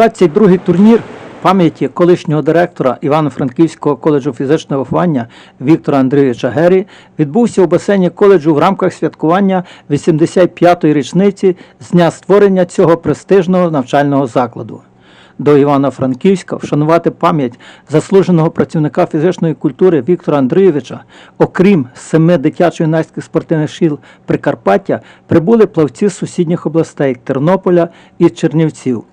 22-й турнір пам'яті колишнього директора Івано-Франківського коледжу фізичного виховання Віктора Андрійовича Гері відбувся у басейні коледжу в рамках святкування 85-ї річниці з дня створення цього престижного навчального закладу. До Івано-Франківська вшанувати пам'ять заслуженого працівника фізичної культури Віктора Андрійовича, окрім семи дитячо-юнацьких спортивних шкіл Прикарпаття, прибули плавці з сусідніх областей Тернополя і Чернівців.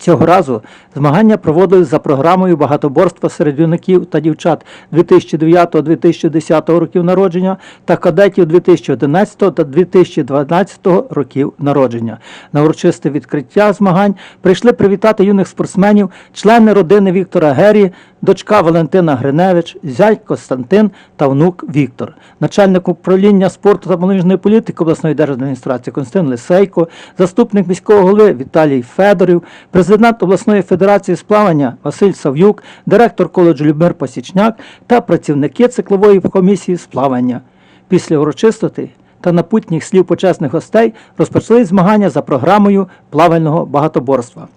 Цього разу змагання проводились за програмою багатоборства серед юнаків та дівчат 2009-2010 років народження та кадетів 2011 та 2012 років народження. На урочисте відкриття змагань прийшли привітати юних спортсменів, члени родини Віктора Гері, дочка Валентина Гриневич, зять Костянтин та внук Віктор. Начальник управління спорту та молодіжної політики обласної держадміністрації Константин Лисейко, заступник міського голови Віталій Федорів, президент обласної федерації з плавання Василь Сав'юк, директор коледжу Любмир Посічняк та працівники циклової комісії з плавання. Після урочистостей та напутніх слів почесних гостей розпочали змагання за програмою плавального багатоборства.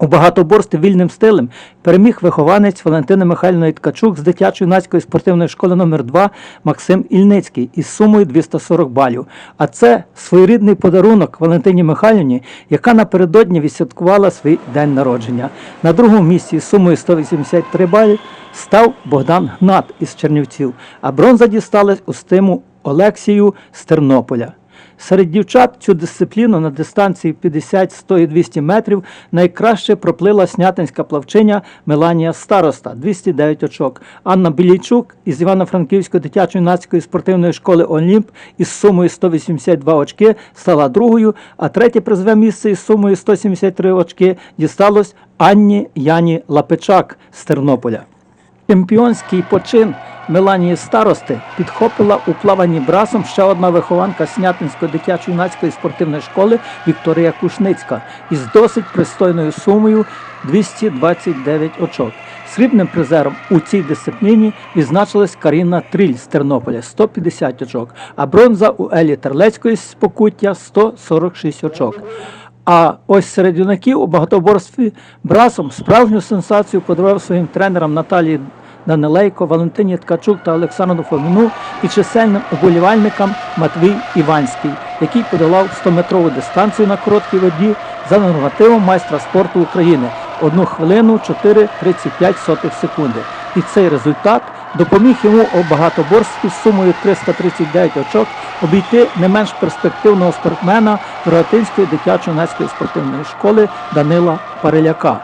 У багатоборстві вільним стилем переміг вихованець Валентини Михайлівної Ткачук з дитячо-юнацької спортивної школи номер 2 Максим Ільницький із сумою 240 балів. А це своєрідний подарунок Валентині Михайлівні, яка напередодні відсвяткувала свій день народження. На другому місці із сумою 183 балі став Богдан Гнат із Чернівців, а бронза дісталась Устиму Олексію з Тернополя. Серед дівчат цю дисципліну на дистанції 50, 100 і 200 метрів найкраще проплила снятинська плавчиня Меланія Староста 209 очок. Анна Білійчук із Івано-Франківської дитячо-юнацької спортивної школи Олімп із сумою 182 очки стала другою, а третє призове місце із сумою 173 очки дісталось Анні Яні Лапичак з Тернополя. Чемпіонський почин Меланії Старости підхопила у плаванні брасом ще одна вихованка Снятинської дитячо-юнацької спортивної школи Вікторія Кушницька із досить пристойною сумою 229 очок. Срібним призером у цій дисципліні відзначилась Каріна Тріль з Тернополя 150 очок, а бронза у Елі Терлецької з Покуття 146 очок. А ось серед юнаків у багатоборстві брасом справжню сенсацію подарував своїм тренерам Наталії Данилейко, Валентині Ткачук та Олександру Фоміну і чисельним уболівальникам Матвій Іванський, який подолав 100-метрову дистанцію на короткій воді за нормативом майстра спорту України 1 хвилину 4,35 секунди. І цей результат допоміг йому у багатоборстві з сумою 339 очок обійти не менш перспективного спортсмена Рогатинської дитячо-юнацької спортивної школи Данила Пареляка.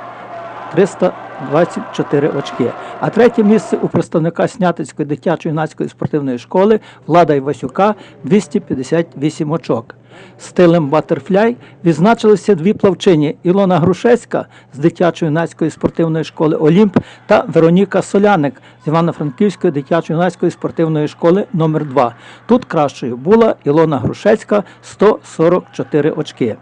300 24 очки. А третє місце у представника Снятицької дитячо-юнацької спортивної школи Влада Івасюка 258 очок. Стилем Батерфляй відзначилися дві плавчині Ілона Грушецька з дитячо-юнацької спортивної школи Олімп та Вероніка Соляник з Івано-Франківської дитячо-юнацької спортивної школи номер 2 Тут кращою була Ілона Грушецька 144 очки.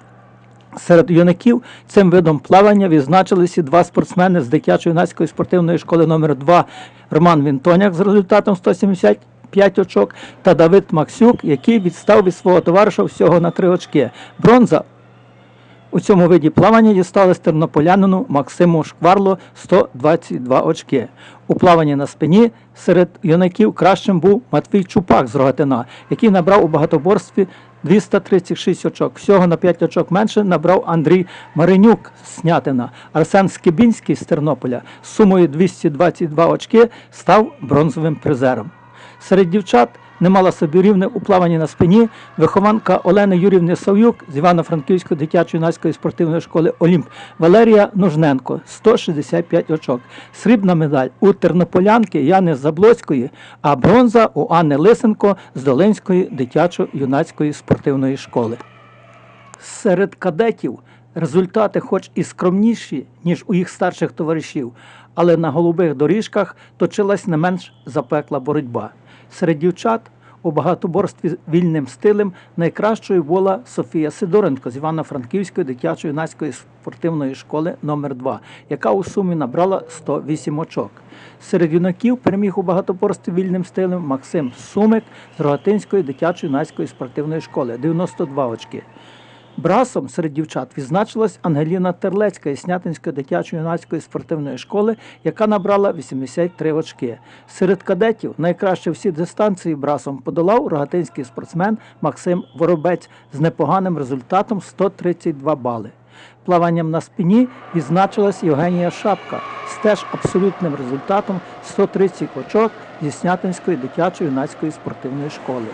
Серед юнаків цим видом плавання відзначилися два спортсмени з дитячо-юнацької спортивної школи номер 2 Роман Вінтоняк з результатом 175 очок та Давид Максюк, який відстав від свого товариша всього на 3 очки. Бронза у цьому виді плавання дісталось тернополянину Максиму Шкварло 122 очки. У плаванні на спині серед юнаків кращим був Матвій Чупак з Рогатина, який набрав у багатоборстві 236 очок. Всього на 5 очок менше набрав Андрій Маринюк з Снятина. Арсен Скибінський з Тернополя з сумою 222 очки став бронзовим призером. Серед дівчат не мала собі рівне у плаванні на спині вихованка Олени Юрівни Сав'юк з Івано-Франківської дитячо-юнацької спортивної школи Олімп Валерія Нужненко 165 очок. Срібна медаль у тернополянки Яни Заблоцької, а бронза у Анни Лисенко з Долинської дитячо-юнацької спортивної школи. Серед кадетів результати, хоч і скромніші, ніж у їх старших товаришів, але на голубих доріжках точилась не менш запекла боротьба. Серед дівчат у багатоборстві вільним стилем найкращою була Софія Сидоренко з Івано-Франківської дитячо-юнацької спортивної школи номер 2 яка у сумі набрала 108 очок. Серед юнаків переміг у багатоборстві вільним стилем Максим Сумик з Рогатинської дитячо-юнацької спортивної школи 92 очки. Брасом серед дівчат відзначилась Ангеліна Терлецька із Снятинської дитячо-юнацької спортивної школи, яка набрала 83 очки. Серед кадетів найкраще всі дистанції брасом подолав рогатинський спортсмен Максим Воробець з непоганим результатом 132 бали. Плаванням на спині відзначилась Євгенія Шапка з теж абсолютним результатом 130 очок зі Снятинської дитячо-юнацької спортивної школи.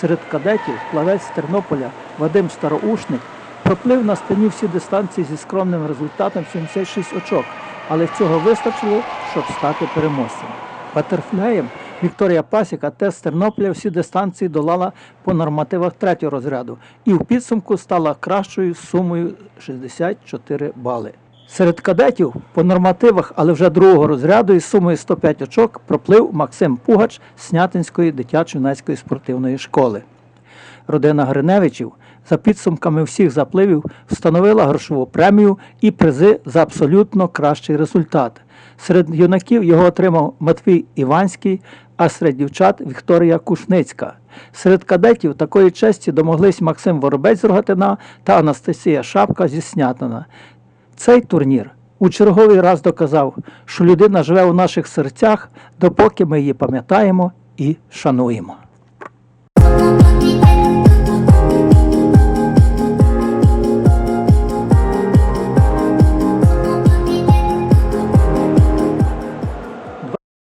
Серед кадетів плавець з Тернополя Вадим Староушник проплив на спині всі дистанції зі скромним результатом 76 очок, але цього вистачило, щоб стати переможцем. Батерфляєм Вікторія Пасіка теж з Тернополя всі дистанції долала по нормативах третього розряду і в підсумку стала кращою сумою 64 бали. Серед кадетів по нормативах, але вже другого розряду із сумою 105 очок проплив Максим Пугач з Снятинської дитячо-юнацької спортивної школи. Родина Гриневичів за підсумками всіх запливів встановила грошову премію і призи за абсолютно кращий результат. Серед юнаків його отримав Матвій Іванський, а серед дівчат Вікторія Кушницька. Серед кадетів такої честі домоглись Максим Воробець з Рогатина та Анастасія Шапка зі Снятина. Цей турнір у черговий раз доказав, що людина живе у наших серцях, допоки ми її пам'ятаємо і шануємо.